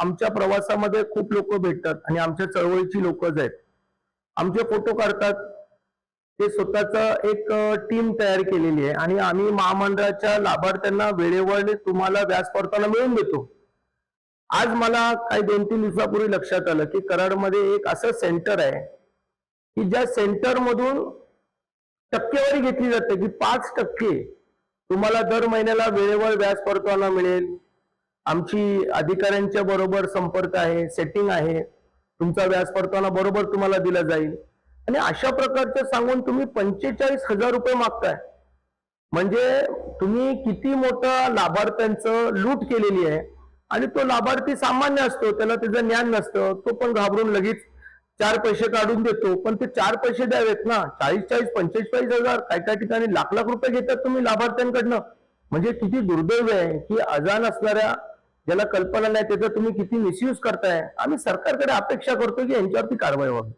आमच्या प्रवासामध्ये खूप लोक भेटतात आणि आमच्या चळवळीची लोकच आहेत आमचे फोटो काढतात. ते स्वतःच एक टीम तयार केलेली आहे आणि आम्ही महामंडळाच्या लाभार्थ्यांना वेळेवर तुम्हाला व्याज परताना मिळवून देतो. आज मला काही दोन तीन दिवसापूर्वी लक्षात आलं की कराडमध्ये एक असं सेंटर आहे की ज्या सेंटर मधून टक्केवारी घेतली जाते की पाच टक्के तुम्हाला दर महिन्याला वेळेवर व्याज परताना मिळेल. आमची अधिकाऱ्यांच्या बरोबर संपर्क आहे सेटिंग आहे. तुमचा व्याज परताना बरोबर तुम्हाला दिला जाईल. आणि अशा प्रकारचं सांगून तुम्ही पंचेचाळीस हजार रुपये मागताय. म्हणजे तुम्ही किती मोठं लाभार्थ्यांचं लूट केलेली आहे. आणि तो लाभार्थी सामान्य असतो त्याला त्याचं ज्ञान नसतं तो पण घाबरून लगेच चार पैसे काढून देतो. पण ते चार पैसे द्यावेत ना. चाळीस चाळीस पंचेचाळीस हजार काय काय ठिकाणी लाख लाख रुपये घेतात तुम्ही लाभार्थ्यांकडनं. म्हणजे किती दुर्दैव आहे की अजाण असणाऱ्या ज्याला कल्पना नाही त्याचा तुम्ही किती मिसयूज करताय? आम्ही सरकारकडे अपेक्षा करतो की यांच्यावरती कारवाई व्हावी.